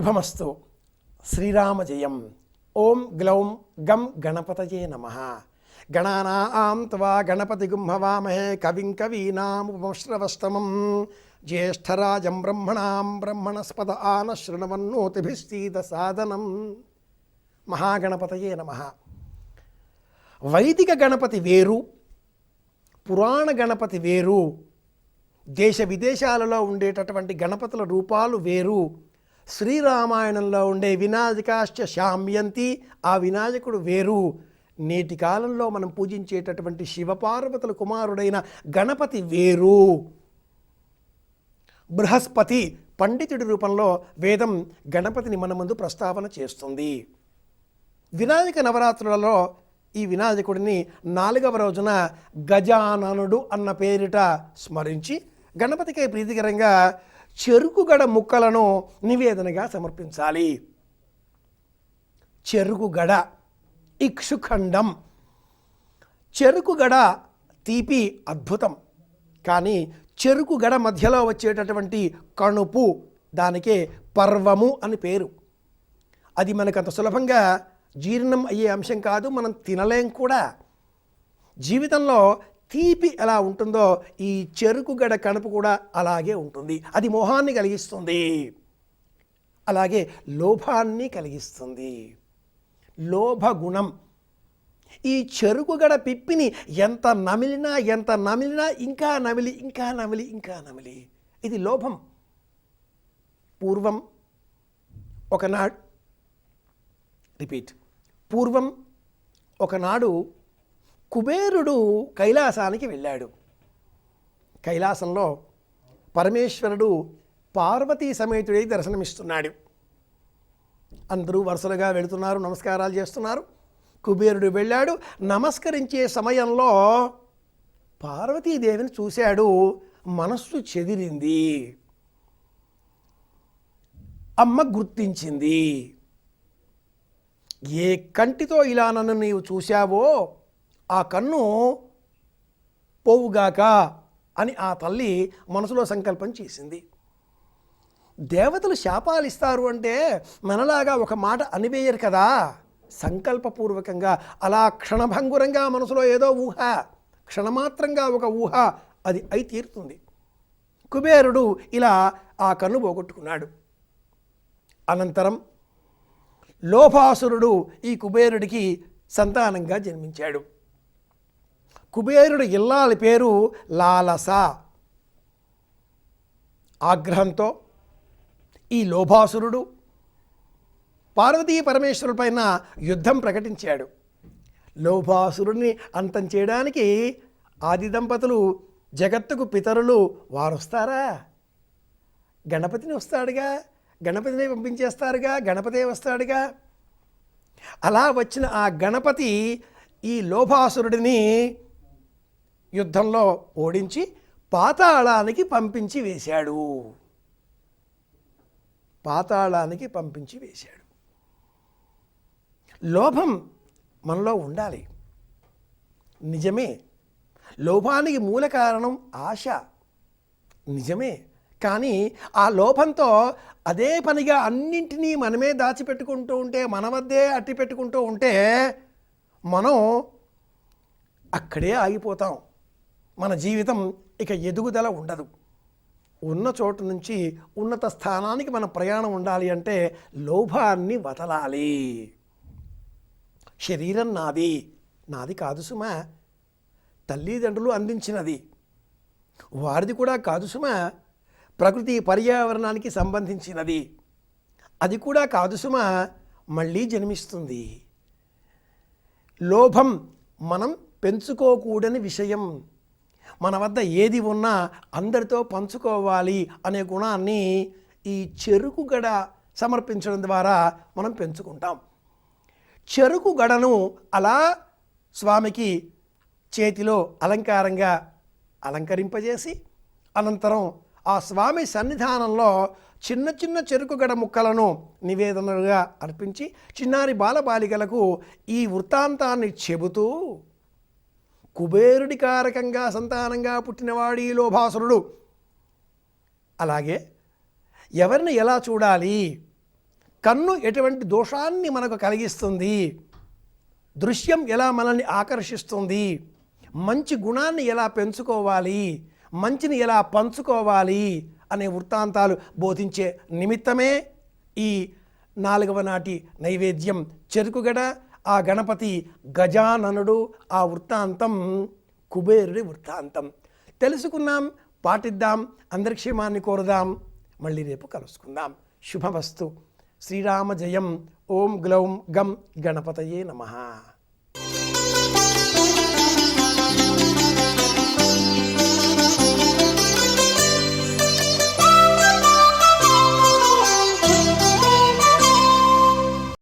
శుభమస్తు. శ్రీరామ జయం ఓం గ్లౌం గం గణపతయే నమ. గణానాం త్వా గణపతి గుంభవామహే కవిం కవీనాముపమశ్రవస్తమం జ్యేష్ఠరాజం బ్రహ్మణాం బ్రహ్మణస్పద ఆన శృణవన్నోతిభిస్తీత సాధనం. మహాగణపతయే నమ. వైదిక గణపతి వేరు పురాణ గణపతి వేరు దేశ విదేశాలలో ఉండేటటువంటి గణపతుల రూపాలు వేరు. శ్రీరామాయణంలో ఉండే వినాయకాశ్చ శామ్యంతి ఆ వినాయకుడు వేరు. నేటి కాలంలో మనం పూజించేటటువంటి శివపార్వతుల కుమారుడైన గణపతి వేరు. బృహస్పతి పండితుడి రూపంలో వేదం గణపతిని మన ముందు ప్రస్తావన చేస్తుంది. వినాయక నవరాత్రులలో ఈ వినాయకుడిని నాలుగవ రోజున గజాననుడు అన్న పేరిట స్మరించి గణపతికి ప్రీతికరంగా చెరుకుగడ ముక్కలను నివేదనగా సమర్పించాలి. చెరుకుగడ ఇక్షుఖండం. చెరుకుగడ తీపి అద్భుతం. కానీ చెరుకుగడ మధ్యలో వచ్చేటటువంటి కణుపు దానికే పర్వము అని పేరు. అది మనకు అంత సులభంగా జీర్ణం అయ్యే అంశం కాదు మనం తినలేం కూడా. జీవితంలో తీపి ఎలా ఉంటుందో ఈ చెరుకు గడ కణుపు కూడా అలాగే ఉంటుంది. అది మోహాన్ని కలిగిస్తుంది. అలాగే లోభాన్ని కలిగిస్తుంది. లోభ గుణం ఈ చెరుకు గడ పిప్పిని ఎంత నమిలినా ఎంత నమిలినా ఇంకా నమిలి ఇంకా నమిలి ఇంకా నమిలి. ఇది లోభం. పూర్వం ఒకనాడు రిపీట్ పూర్వం ఒకనాడు కుబేరుడు కైలాసానికి వెళ్ళాడు. కైలాసంలో పరమేశ్వరుడు పార్వతీ సమేతుడై దర్శనమిస్తున్నాడు. అందరూ వరుసలుగా వెళుతున్నారు నమస్కారాలు చేస్తున్నారు. కుబేరుడు వెళ్ళాడు. నమస్కరించే సమయంలో పార్వతీదేవిని చూశాడు. మనస్సు చెదిరింది. అమ్మ గుర్తించింది. ఏ కంటితో ఇలా నన్ను నీవు చూశావో ఆ కన్ను పోవుగాక అని ఆ తల్లి మనసులో సంకల్పం చేసింది. దేవతలు శాపాలు ఇస్తారు అంటే మనలాగా ఒక మాట అనివేయరు కదా. సంకల్పపూర్వకంగా అలా క్షణభంగురంగా మనసులో ఏదో ఊహ క్షణమాత్రంగా ఒక ఊహ అది అయి తీరుతుంది. కుబేరుడు ఇలా ఆ కన్ను పోగొట్టుకున్నాడు. అనంతరం లోభాసురుడు ఈ కుబేరుడికి సంతానంగా జన్మించాడు. కుబేరుడు ఇల్లాలి పేరు లాలస. ఆగ్రహంతో ఈ లోభాసురుడు పార్వతీ పరమేశ్వరులపైన యుద్ధం ప్రకటించాడు. లోభాసురుడిని అంతం చేయడానికి ఆది దంపతులు జగత్తుకు పితరులు వారు వస్తారా గణపతిని వస్తాడుగా గణపతిని పంపించేస్తారుగా గణపతే వస్తాడుగా? అలా వచ్చిన ఆ గణపతి ఈ లోభాసురుడిని యుద్ధంలో ఓడించి పాతాళానికి పంపించి వేశాడు. పాతాళానికి పంపించి వేశాడు. లోభం మనలో ఉండాలి. నిజమే. లోభానికి మూల కారణం ఆశ. నిజమే. కానీ ఆ లోభంతో అదే పనిగా అన్నింటినీ మనమే దాచిపెట్టుకుంటూ ఉంటే మన వద్దే అట్టి పెట్టుకుంటూ ఉంటే మనం అక్కడే ఆగిపోతాం. మన జీవితం ఇక ఎదుగుదల ఉండదు. ఉన్న చోటు నుంచి ఉన్నత స్థానానికి మన ప్రయాణం ఉండాలి అంటే లోభాన్ని వదలాలి. శరీరం నాది. నాది కాదు సుమా. తల్లిదండ్రులు అందించినది. వారిది కూడా కాదు సుమా. ప్రకృతి పర్యావరణానికి సంబంధించినది. అది కూడా కాదు సుమా. మళ్ళీ జన్మిస్తుంది. లోభం మనం పెంచుకోకూడని విషయం. మన వద్ద ఏది ఉన్నా అందరితో పంచుకోవాలి అనే గుణాన్ని ఈ చెరుకు గడ సమర్పించడం ద్వారా మనం పెంచుకుంటాం. చెరుకు గడను అలా స్వామికి చేతిలో అలంకారంగా అలంకరింపజేసి అనంతరం ఆ స్వామి సన్నిధానంలో చిన్న చిన్న చెరుకు గడ ముక్కలను నివేదనలుగా అర్పించి చిన్నారి బాలబాలికలకు ఈ వృత్తాంతాన్ని చెబుతూ కుబేరుడి కారకంగా సంతానంగా పుట్టినవాడి లోభాసురుడు. అలాగే ఎవరిని ఎలా చూడాలి? కన్ను ఎటువంటి దోషాన్ని మనకు కలిగిస్తుంది? దృశ్యం ఎలా మనల్ని ఆకర్షిస్తుంది? మంచి గుణాన్ని ఎలా పెంచుకోవాలి? మంచిని ఎలా పంచుకోవాలి? అనే వృత్తాంతాలు బోధించే నిమిత్తమే ఈ నాలుగవ నాటి నైవేద్యం. చెరుకుగడ ఆ గణపతి గజాననుడు ఆ వృత్తాంతం కుబేరుడి వృత్తాంతం. తెలుసుకున్నాం పాటిద్దాం అందరిక్షేమాన్ని కోరుదాం. మళ్ళీ రేపు కలుసుకుందాం. శుభవస్తు శ్రీరామ జయం. ఓం గ్లౌం గం. గణపతయే నమః.